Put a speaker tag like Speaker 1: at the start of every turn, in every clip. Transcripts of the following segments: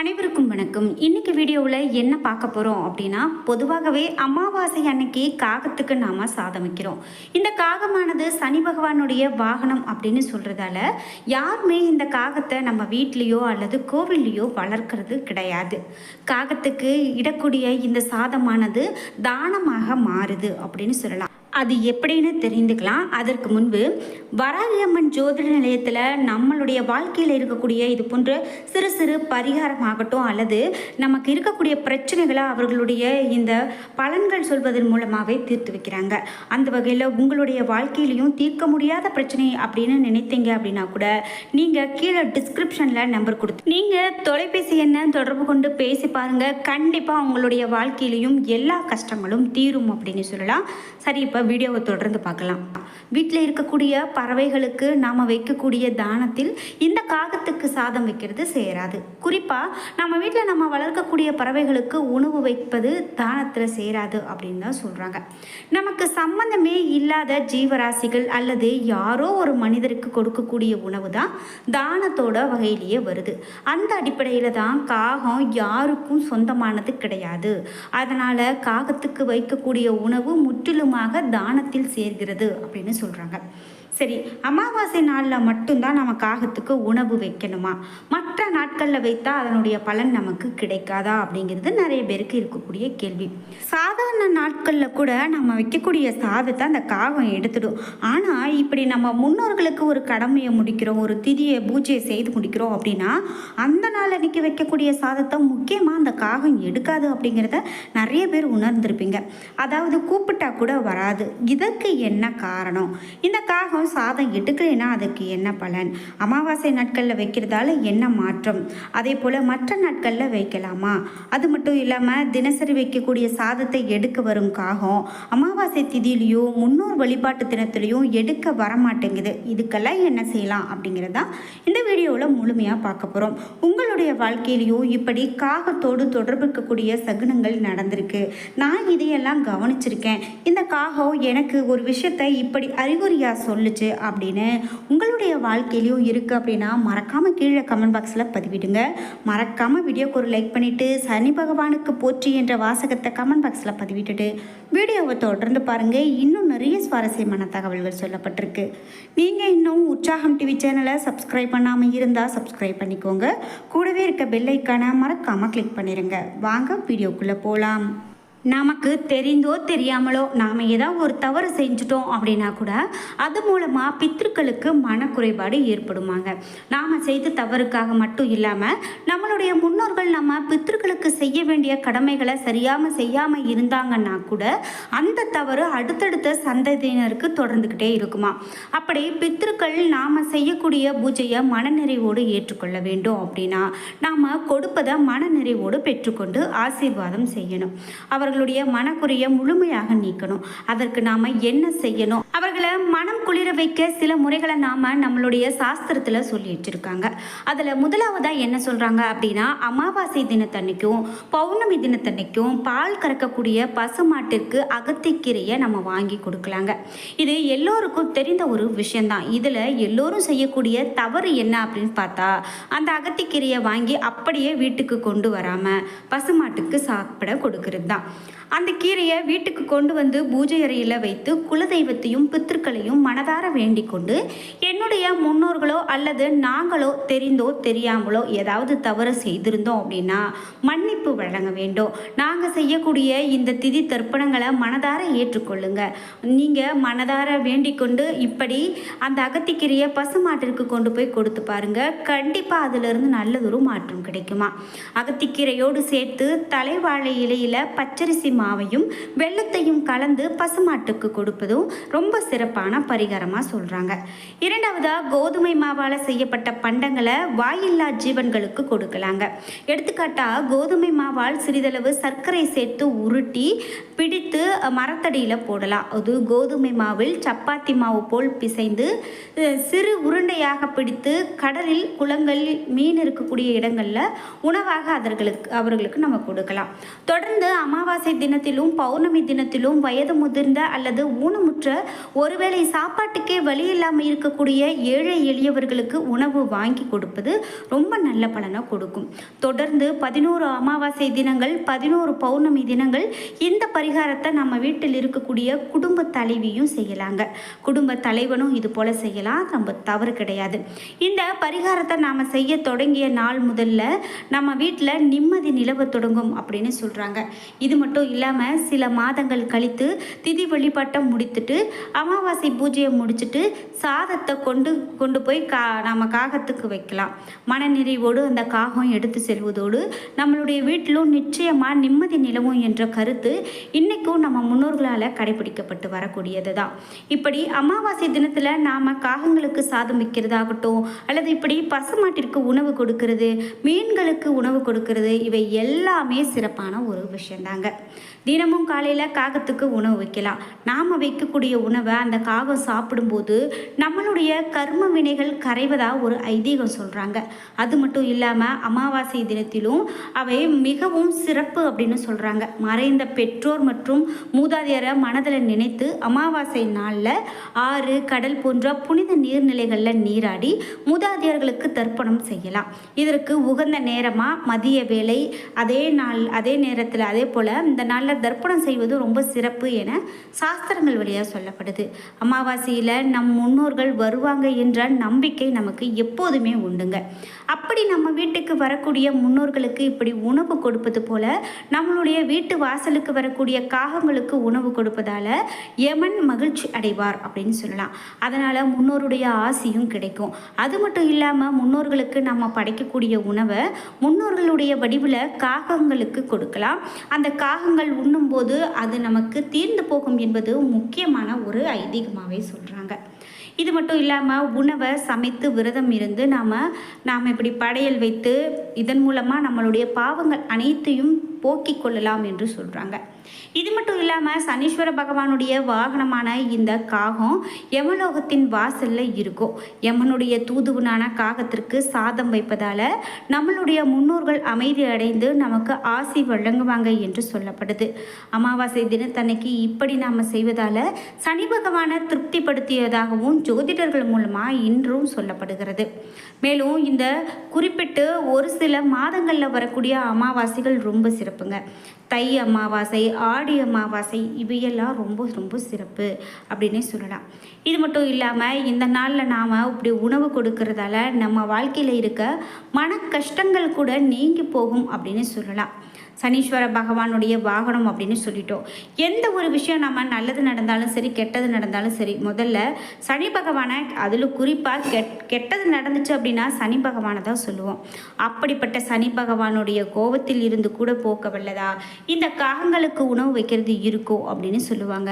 Speaker 1: அனைவருக்கும் வணக்கம். இன்னைக்கு வீடியோவில் என்ன பார்க்க போகிறோம் அப்படின்னா பொதுவாகவே அமாவாசை அன்னைக்கு காகத்துக்கு நாம் சாதம் வைக்கிறோம். இந்த காகமானது சனி பகவானுடைய வாகனம் அப்படின்னு சொல்கிறதால யாருமே இந்த காகத்தை நம்ம வீட்லேயோ அல்லது கோவில்லையோ வளர்க்கறது கிடையாது. காகத்துக்கு இடக்கூடிய இந்த சாதமானது தானமாக மாறுது அப்படின்னு சொல்லலாம். அது எப்படின்னு தெரிந்துக்கலாம். அதற்கு முன்பு வராகியம்மன் ஜோதிட நிலையத்தில் நம்மளுடைய வாழ்க்கையில் இருக்கக்கூடிய இது போன்ற சிறு சிறு பரிகாரமாகட்டும் அல்லது நமக்கு இருக்கக்கூடிய பிரச்சனைகளை அவர்களுடைய இந்த பலன்கள் சொல்வதன் மூலமாகவே தீர்த்து வைக்கிறாங்க. அந்த வகையில் உங்களுடைய வாழ்க்கையிலையும் தீர்க்க முடியாத பிரச்சனை அப்படின்னு நினைத்தீங்க அப்படின்னா கூட நீங்கள் கீழே டிஸ்கிரிப்ஷனில் நம்பர் கொடுத்து நீங்கள் தொலைபேசி என்ன தொடர்பு கொண்டு பேசி பாருங்கள் கண்டிப்பாக உங்களுடைய வாழ்க்கையிலையும் எல்லா கஷ்டங்களும் தீரும் அப்படின்னு சொல்லலாம். சரி இப்போ வீடியோவை தொடர்ந்து பார்க்கலாம். வீட்டில் இருக்கக்கூடிய பறவைகளுக்கு நாம் வைக்கக்கூடிய தானத்தில் இந்த காகத்துக்கு சாதம் வைக்கிறது சேராது குறிப்பாக நம்ம வீட்டில் நம்ம வளர்க்கக்கூடிய பறவைகளுக்கு உணவு வைப்பது தானத்தில் சேராது அப்படின்னு தான் சொல்கிறாங்க நமக்கு சம்பந்தமே இல்லாத ஜீவராசிகள் அல்லது யாரோ ஒரு மனிதருக்கு கொடுக்கக்கூடிய உணவு தான் தானத்தோட வகையிலேயே வருது. அந்த அடிப்படையில் தான் காகம் யாருக்கும் சொந்தமானது கிடையாது. அதனால் காகத்துக்கு வைக்கக்கூடிய உணவு முற்றிலுமாக தானத்தில் சேர்கிறது அப்படின்னு சொல்கிறாங்க சரி அமாவாசை நாளில் மட்டும்தான் நம்ம காகத்துக்கு உணவு வைக்கணுமா? மற்ற நாட்களில் வைத்தா அதனுடைய பலன் நமக்கு கிடைக்காதா? அப்படிங்கிறது நிறைய பேருக்கு இருக்கக்கூடிய கேள்வி. சாதாரண நாட்களில் கூட நம்ம வைக்கக்கூடிய சாதத்தை அந்த காகம் எடுத்துடும். ஆனால் இப்படி நம்ம முன்னோர்களுக்கு ஒரு கடமையை முடிக்கிறோம் ஒரு திதியை பூஜையை செய்து முடிக்கிறோம் அப்படின்னா அந்த நாள் அன்னைக்கு வைக்கக்கூடிய சாதத்தை முக்கியமாக அந்த காகம் எடுக்காது அப்படிங்கிறத நிறைய பேர் உணர்ந்திருப்பீங்க. அதாவது கூப்பிட்டா கூட வராது. இதற்கு என்ன காரணம்? இந்த காகம் சாதம் எடுக்கலைன்னா அதுக்கு என்ன பலன்? அமாவாசை நாட்களில் வைக்கிறதால என்ன மாற்றம்? அதே போல் மற்ற நாட்களில் வைக்கலாமா? அது மட்டும் இல்லாமல் தினசரி வைக்கக்கூடிய சாதத்தை எடுக்க வரும் காகம் அமாவாசை திதியிலையோ முன்னோர் வழிபாட்டு தினத்திலையும் எடுக்க வரமாட்டேங்குது. இதுக்கெல்லாம் என்ன செய்யலாம் அப்படிங்கிறதா இந்த வீடியோவில் முழுமையாக பார்க்க போகிறோம் உங்களுடைய வாழ்க்கையிலையும் இப்படி காகத்தோடு தொடர்பு இருக்கக்கூடிய சகுனங்கள் நடந்திருக்கு. நான் இதையெல்லாம் கவனிச்சிருக்கேன். இந்த காகம் எனக்கு ஒரு விஷயத்தை இப்படி அறிகுறியாக சொல்லு இருந்துச்சு அப்படின்னு உங்களுடைய வாழ்க்கையிலையும் இருக்குது அப்படின்னா மறக்காமல் கீழே கமெண்ட் பாக்ஸில் பதிவிடுங்க. மறக்காமல் வீடியோக்கு ஒரு லைக் பண்ணிவிட்டு சனி பகவானுக்கு போற்றி என்ற வாசகத்தை கமெண்ட் பாக்ஸில் பதிவிட்டுட்டு வீடியோவை தொடர்ந்து பாருங்கள் இன்னும் நிறைய சுவாரஸ்யமான தகவல்கள் சொல்லப்பட்டிருக்கு. நீங்கள் இன்னும் உற்சாகம் டிவி சேனலை சப்ஸ்கிரைப் பண்ணாமல் இருந்தால் சப்ஸ்கிரைப் பண்ணிக்கோங்க. கூடவே இருக்க பெல்லைக்கான மறக்காமல் கிளிக் பண்ணிடுங்க வாங்க வீடியோக்குள்ளே போகலாம் நமக்கு தெரிந்தோ தெரியாமலோ நாம் ஏதாவது ஒரு தவறு செஞ்சுட்டோம் அப்படின்னா கூட அது மூலமாக பித்திருக்களுக்கு மனக்குறைபாடு ஏற்படுமாங்க. நாம் செய்த தவறுக்காக மட்டும் இல்லாமல் நம்மளுடைய முன்னோர்கள் நம்ம பித்திருக்களுக்கு செய்ய வேண்டிய கடமைகளை சரியாமல் செய்யாமல் இருந்தாங்கன்னா கூட அந்த தவறு அடுத்தடுத்த சந்ததியினருக்கு தொடர்ந்துக்கிட்டே இருக்குமா. அப்படி பித்திருக்கள் நாம் செய்யக்கூடிய பூஜையை மனநிறைவோடு ஏற்றுக்கொள்ள வேண்டும் அப்படின்னா நாம் கொடுப்பதை மனநிறைவோடு பெற்றுக்கொண்டு ஆசீர்வாதம் செய்யணும். அவர் அவர்களுடைய மனக்குறைய முழுமையாக நீக்கணும். அதற்கு நாம் என்ன செய்யணும்? அவர்களை மனம் குளிர வைக்க சில முறைகளை நாம் நம்மளுடைய சாஸ்திரத்தில் சொல்லி வச்சுருக்காங்க. அதில் முதலாவதாக என்ன சொல்கிறாங்க அப்படின்னா அமாவாசை தினத்தன்னைக்கும் பௌர்ணமி தினத்தன்னைக்கும் பால் கறக்கக்கூடிய பசுமாட்டிற்கு அகத்திக்கீரையை நம்ம வாங்கி கொடுக்கலாங்க. இது எல்லோருக்கும் தெரிந்த ஒரு விஷயந்தான் இதில் எல்லோரும் செய்யக்கூடிய தவறு என்ன அப்படின்னு பார்த்தா அந்த அகத்திக்கீரையை வாங்கி அப்படியே வீட்டுக்கு கொண்டு வராமல் பசுமாட்டுக்கு சாப்பிட கொடுக்கறது தான் அந்த கீரையை வீட்டுக்கு கொண்டு வந்து பூஜை அறையில் வைத்து குலதெய்வத்தையும் பித்திருக்களையும் மனதார வேண்டிக் கொண்டு என்னுடைய முன்னோர்களோ அல்லது நாங்களோ தெரிந்தோ தெரியாமலோ ஏதாவது தவறு செய்திருந்தோம் அப்படின்னா மன்னிப்பு வழங்க வேண்டும். நாங்கள் செய்யக்கூடிய இந்த திதி தர்ப்பணங்களை மனதார ஏற்றுக்கொள்ளுங்க. நீங்கள் மனதார வேண்டிக் கொண்டு இப்படி அந்த அகத்திக்கீரையை பசுமாட்டிற்கு கொண்டு போய் கொடுத்து பாருங்கள் கண்டிப்பாக அதிலிருந்து நல்லதொரு மாற்றம் கிடைக்குமா? அகத்திக்கீரையோடு சேர்த்து தலைவாழை இலையில் அரிசி மாவையும் வெள்ளத்தையும் கலந்து பசுமாட்டுக்கு கொடுப்பதும் ரொம்ப சிறப்பான பரிகாரமாக சொல்கிறாங்க இரண்டாவதாக கோதுமை மாவால் செய்யப்பட்ட பண்டங்களை வாயில்லா ஜீவன்களுக்கு கொடுக்கலாங்க. எடுத்துக்காட்டாக கோதுமை மாவால் சிறிதளவு சர்க்கரை சேர்த்து உருட்டி பிடித்து மரத்தடியில் போடலாம். அது கோதுமை மாவில் சப்பாத்தி மாவு போல் பிசைந்து சிறு உருண்டையாக பிடித்து கடலில் குளங்களில் மீன் இருக்கக்கூடிய இடங்களில் உணவாக அவர்களுக்கு அவர்களுக்கு நம்ம கொடுக்கலாம். தொடர்ந்து அமாவாசை அமாவாசை தினத்திலும் பௌர்ணமி தினத்திலும் வயது முதிர்ந்த அல்லது ஊனமுற்ற ஒருவேளை சாப்பாட்டுக்கே வழி இல்லாமல் இருக்கக்கூடிய ஏழை எளியவர்களுக்கு உணவு வாங்கி கொடுப்பது ரொம்ப நல்ல பலனை கொடுக்கும். தொடர்ந்து பதினோரு அமாவாசை தினங்கள் பதினோரு பௌர்ணமி தினங்கள் இந்த பரிகாரத்தை நம்ம வீட்டில் இருக்கக்கூடிய குடும்ப தலைவியும் செய்யலாங்க. குடும்ப தலைவனும் இது போல செய்யலாம் நம்ம தவறு கிடையாது. இந்த பரிகாரத்தை நாம் செய்ய தொடங்கிய நாள் முதல்ல நம்ம வீட்டில் நிம்மதி நிலவ தொடங்கும் அப்படின்னு சொல்கிறாங்க இது மட்டும் மட்டும் இல்லாமல் சில மாதங்கள் கழித்து திதி வழிபாட்டை முடித்துட்டு அமாவாசை பூஜையை முடிச்சுட்டு சாதத்தை கொண்டு கொண்டு போய் கா நம்ம காகத்துக்கு வைக்கலாம். மனநிறைவோடு அந்த காகம் எடுத்து செல்வதோடு நம்மளுடைய வீட்டிலும் நிச்சயமாக நிம்மதி நிலவும் என்ற கருத்து இன்றைக்கும் நம்ம முன்னோர்களால் கடைபிடிக்கப்பட்டு வரக்கூடியது தான் இப்படி அமாவாசை தினத்தில் நாம் காகங்களுக்கு சாதம் வைக்கிறதாகட்டும் அல்லது இப்படி பசுமாட்டிற்கு உணவு கொடுக்கறது மீன்களுக்கு உணவு கொடுக்கறது இவை எல்லாமே சிறப்பான ஒரு விஷயந்தாங்க. தினமும் காலையில் காகத்துக்கு உணவு வைக்கலாம். நாம் வைக்கக்கூடிய உணவை அந்த காகம் சாப்பிடும்போது நம்மளுடைய கர்ம வினைகள் கரைவதாக ஒரு ஐதீகம் சொல்கிறாங்க அது மட்டும் இல்லாமல் அமாவாசை தினத்திலும் அவை மிகவும் சிறப்பு அப்படின்னு சொல்கிறாங்க மறைந்த பெற்றோர் மற்றும் மூதாதையரை மனதில் நினைத்து அமாவாசை நாளில் ஆறு கடல் போன்ற புனித நீர்நிலைகளில் நீராடி மூதாதையர்களுக்கு தர்ப்பணம் செய்யலாம். இதற்கு உகந்த நேரமாக மதிய வேலை அதே நாள் அதே நேரத்தில் அதே போல் இந்த நாளில் தர்ப்பணம் செய்வது ரொம்ப சிறப்பு என சாஸ்திரங்கள் வழியாக சொல்லப்படுது. அமாவாசையில் நம் முன்னோர்கள் வருவாங்க என்ற நம்பிக்கை நமக்கு எப்போதுமே உண்டுங்க. அப்படி நம்ம வீட்டுக்கு வரக்கூடிய முன்னோர்களுக்கு இப்படி உணவு கொடுப்பது போல நம்மளுடைய வீட்டு வாசலுக்கு வரக்கூடிய காகங்களுக்கு உணவு கொடுப்பதால் யமன் மகிழ்ச்சி அடைவார் அப்படின்னு சொல்லலாம். அதனால் முன்னோருடைய ஆசியும் கிடைக்கும். அது மட்டும் இல்லாமல் முன்னோர்களுக்கு நம்ம படைக்கக்கூடிய உணவை முன்னோர்களுடைய வடிவில் காகங்களுக்கு கொடுக்கலாம். அந்த காகங்கள் உண்ணும்போது அது நமக்கு தீர்ந்து போகும் என்பது முக்கியமான ஒரு ஐதீகமாகவே சொல்கிறாங்க இது மட்டும் இல்லாமல் உணவை சமைத்து விரதம் இருந்து நாம் நாம் இப்படி படையல் வைத்து இதன் மூலமாக நம்மளுடைய பாவங்கள் அனைத்தையும் போக்கிக் கொள்ளலாம் என்று சொல்கிறாங்க இது மட்டும் இல்லாமல் சனீஸ்வர பகவானுடைய வாகனமான இந்த காகம் யமலோகத்தின் வாசலில் இருக்கும். யமனுடைய தூதுவனான காகத்திற்கு சாதம் வைப்பதால் நம்மளுடைய முன்னோர்கள் அமைதி அடைந்து நமக்கு ஆசி வழங்குவாங்க என்று சொல்லப்படுது. அமாவாசை தினத்தன்னைக்கு இப்படி நாம் செய்வதால் சனி பகவானை திருப்திப்படுத்தியதாகவும் ஜோதிடர்கள் மூலமாக இன்றும் சொல்லப்படுகிறது. மேலும் இந்த குறிப்பிட்டு ஒரு சில மாதங்களில் வரக்கூடிய அமாவாசைகள் ரொம்ப சிறப்பு. சிறப்புங்க. தை அமாவாசை ஆடி அமாவாசை இவையெல்லாம் ரொம்ப ரொம்ப சிறப்பு அப்படின்னே சொல்லலாம். இது மட்டும் இல்லாமல் இந்த நாளில் நாம் இப்படி உணவு கொடுக்கறதால நம்ம வாழ்க்கையில் இருக்க மன கஷ்டங்கள் கூட நீங்கி போகும் அப்படின்னு சொல்லலாம். சனீஸ்வர பகவானுடைய வாகனம் அப்படின்னு சொல்லிட்டோம். எந்த ஒரு விஷயம் நம்ம நல்லது நடந்தாலும் சரி கெட்டது நடந்தாலும் சரி முதல்ல சனி பகவானை அதில் குறிப்பாக கெட் கெட்டது நடந்துச்சு அப்படின்னா சனி பகவானை தான் சொல்லுவோம். அப்படிப்பட்ட சனி பகவானுடைய கோபத்தில் இருந்து கூட போக்க வல்லதா? இந்த காகங்களுக்கு உணவு வைக்கிறது இருக்கும் அப்படின்னு சொல்லுவாங்க.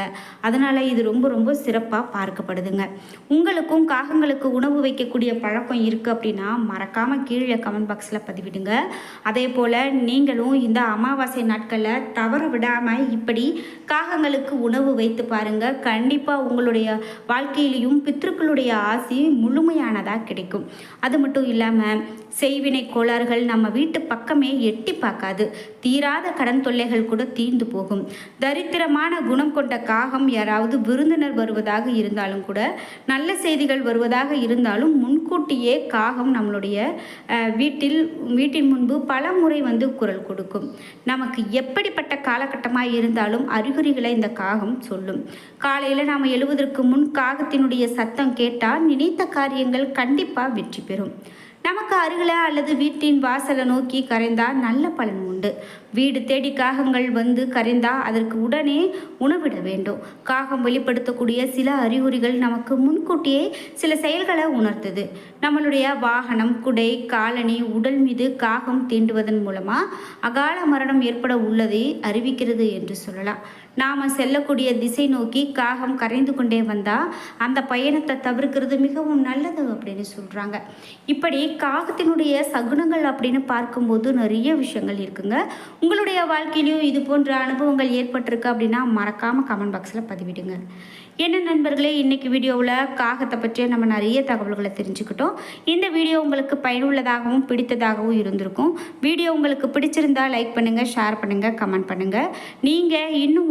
Speaker 1: அதனால் இது ரொம்ப ரொம்ப சிறப்பாக பார்க்கப்படுதுங்க. உங்களுக்கும் காகங்களுக்கு உணவு வைக்கக்கூடிய பழக்கம் இருக்குது அப்படின்னா மறக்காமல் கீழே கமெண்ட் பாக்ஸில் பதிவிடுங்க. அதே போல் நீங்களும் இந்த அமாவாசை நாட்களில் தவற விடாமல் இப்படி காகங்களுக்கு உணவு வைத்து பாருங்கள் கண்டிப்பாக உங்களுடைய வாழ்க்கையிலையும் பித்ருக்களுடைய ஆசி முழுமையானதாக கிடைக்கும். அது மட்டும் இல்லாமல் செய்வினை கோளாறுகள் நம்ம வீட்டு பக்கமே எட்டி பார்க்காது. தீராத கடன் தொல்லைகள் கூட தீர்ந்து போகும். தரித்திரமான குணம் கொண்ட காகம் யாராவது விருந்தினர் வருவதாக இருந்தாலும் கூட நல்ல செய்திகள் வருவதாக இருந்தாலும் முன்கூட்டியே காகம் நம்மளுடைய வீட்டில் வீட்டின் முன்பு பல முறை வந்து குரல் கொடுக்கும். நமக்கு எப்படிப்பட்ட காலகட்டமாக இருந்தாலும் அறிகுறிகளை இந்த காகம் சொல்லும். காலையில் நாம் எழுவதற்கு முன் காகத்தினுடைய சத்தம் கேட்டால் நினைத்த காரியங்கள் கண்டிப்பாக வெற்றி பெறும். நமக்கு அருகில் அல்லது வீட்டின் வாசலை நோக்கி கரைந்தால் நல்ல பலன் உண்டு. வீடு தேடி காகங்கள் வந்து கரைந்தால் அதற்கு உடனே உணவிட வேண்டும். காகம் வெளிப்படுத்தக்கூடிய சில அறிகுறிகள் நமக்கு முன்கூட்டியே சில செயல்களை உணர்த்துது. நம்மளுடைய வாகனம் குடை காலணி உடல் மீது காகம் தீண்டுவதன் மூலமாக அகால மரணம் ஏற்பட உள்ளதை அறிவிக்கிறது என்று சொல்லலாம். நாம் செல்லக்கூடிய திசை நோக்கி காகம் கரைந்து கொண்டே வந்தால் அந்த பயணத்தை தவிர்க்கிறது மிகவும் நல்லது அப்படின்னு சொல்கிறாங்க இப்படி காகத்தினுடைய சகுனங்கள் அப்படின்னு பார்க்கும்போது நிறைய விஷயங்கள் இருக்குங்க. உங்களுடைய வாழ்க்கையிலையும் இது போன்ற அனுபவங்கள் ஏற்பட்டிருக்கு அப்படின்னா மறக்காமல் கமெண்ட் பாக்ஸில் பதிவிடுங்க. என்ன நண்பர்களே இன்றைக்கி வீடியோவில் காகத்தை பற்றிய நம்ம நிறைய தகவல்களை தெரிஞ்சுக்கிட்டோம். இந்த வீடியோ உங்களுக்கு பயனுள்ளதாகவும் பிடித்ததாகவும் இருந்திருக்கும். வீடியோ உங்களுக்கு பிடிச்சிருந்தா லைக் பண்ணுங்கள் ஷேர் பண்ணுங்கள் கமெண்ட் பண்ணுங்கள் நீங்கள் இன்னும்